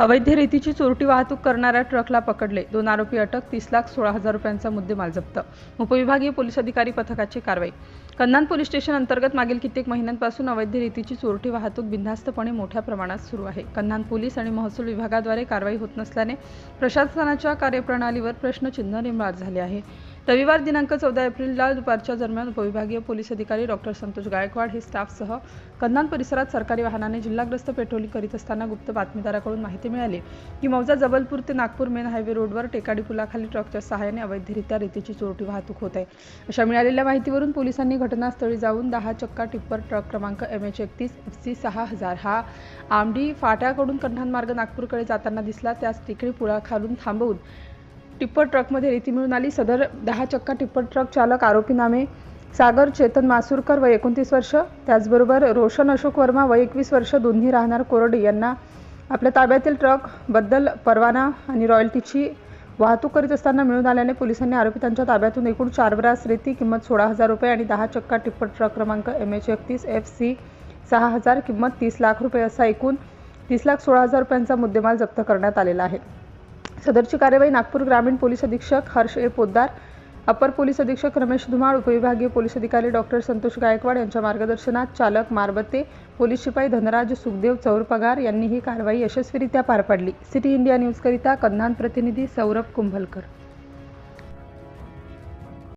अवैध रेतीची चोरटी वाहतूक करणाऱ्या ट्रकला पकडले. दोन आरोपी अटक तीस लाख सोळा हजार रुपयांचा मुद्देमाल जप्त. उपविभागीय पोलीस अधिकारी पथकाची कारवाई. कन्नान पोलीस स्टेशन अंतर्गत मागील कित्येक महिन्यांपासून अवैध रेतीची चोरटी वाहतूक बिनधास्तपणे मोठ्या प्रमाणात सुरू आहे. कन्नान पोलीस आणि महसूल विभागाद्वारे कारवाई होत नसल्याने प्रशासनाच्या कार्यप्रणालीवर प्रश्नचिन्ह निर्माण झाले आहे. रविवार दिनांक चौदा एप्रिलला दुपारच्या दरम्यान उपविभागीय पोलीस अधिकारी डॉक्टर संतोष गायकवाड हे स्टाफसह कन्नान परिसरात सरकारी वाहनाने जिल्हाग्रस्त पेट्रोलिंग करीत असताना गुप्त बातमीदाराकडून माहिती मिळाली की मौजा जबलपूर ते नागपूर मेन हायवे रोडवर टेकाडी पुलाखाली ट्रकच्या सहाय्याने अवैधरित्या रेतीची चोरटी वाहतूक होत आहे. अशा मिळालेल्या माहितीवरून पोलिसांनी घटनास्थळी जाऊन दहा चक्का टिप्पर ट्रक क्रमांक एम एच एकतीस एफ सी सहा हजार हा आमडी फाट्याकडून कन्हान मार्ग नागपूरकडे जाताना दिसला. त्यास टेकडी पुळाखालून थांबवून टिप्पर ट्रकमध्ये रेती मिळून आली. सदर दहा चक्का टिप्पर ट्रक चालक आरोपी नामे सागर चेतन मासुरकर व एकोणतीस वर्ष. त्याचबरोबर रोशन अशोक वर्मा व एकवीस वर्ष. दोन्ही राहणार कोरडे. यांना आपल्या ताब्यातील ट्रकबद्दल परवाना आणि रॉयल्टीची वाहतूक करीत असताना मिळून आल्याने पोलिसांनी आरोपितांच्या ताब्यातून एकूण चार ब्रास रेती किंमत सोळा हजार रुपये आणि दहा चक्का टिप्पर ट्रक क्रमांक एम एच एकतीस एफ सी सहा हजार किंमत तीस लाख रुपये असा एकूण तीस लाख सोळा हजार रुपयांचा मुद्देमाल जप्त करण्यात आलेला आहे. सदरची कार्यवाही नागपूर ग्रामीण पोलीस अधीक्षक हर्ष ए. पोद्दार अपर पोलीस अधीक्षक रमेश धुमाळ उपविभागीय पोलीस अधिकारी डॉक्टर संतोष गायकवाड यांच्या मार्गदर्शनात चालक मारबते पोलीस शिपाई धनराज सुखदेव चौरपगार यांनी ही कारवाई यशस्वीरित्या पार पाडली. सिटी इंडिया न्यूजकरिता कन्हान प्रतिनिधी सौरभ कुंभलकर.